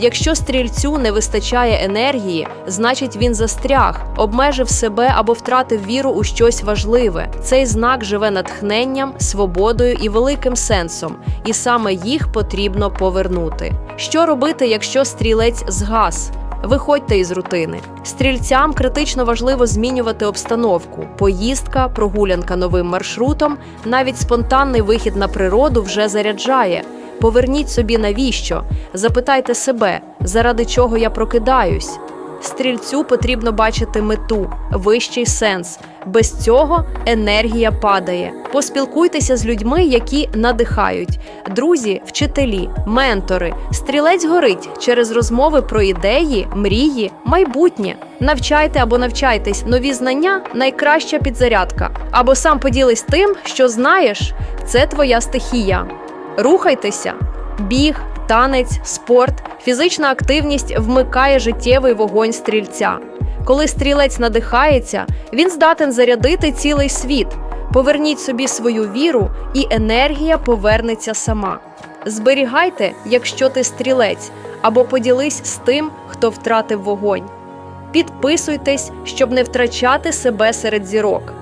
Якщо стрільцю не вистачає енергії, значить він застряг, обмежив себе або втратив віру у щось важливе. Цей знак живе натхненням, свободою і великим сенсом, і саме їх потрібно повернути. Що робити, якщо стрілець згас? Виходьте із рутини. Стрільцям критично важливо змінювати обстановку. Поїздка, прогулянка новим маршрутом, навіть спонтанний вихід на природу вже заряджає. Поверніть собі навіщо? Запитайте себе, заради чого я прокидаюсь. Стрільцю потрібно бачити мету, вищий сенс. Без цього енергія падає. Поспілкуйтеся з людьми, які надихають. Друзі, вчителі, ментори. Стрілець горить через розмови про ідеї, мрії, майбутнє. Навчайте або навчайтесь нові знання найкраща підзарядка. Або сам поділись тим, що знаєш, це твоя стихія. Рухайтеся, біг, танець, спорт, фізична активність вмикає життєвий вогонь стрільця. Коли стрілець надихається, він здатен зарядити цілий світ. Поверніть собі свою віру, і енергія повернеться сама. Зберігайте, якщо ти стрілець, або поділись з тим, хто втратив вогонь. Підписуйтесь, щоб не втрачати себе серед зірок.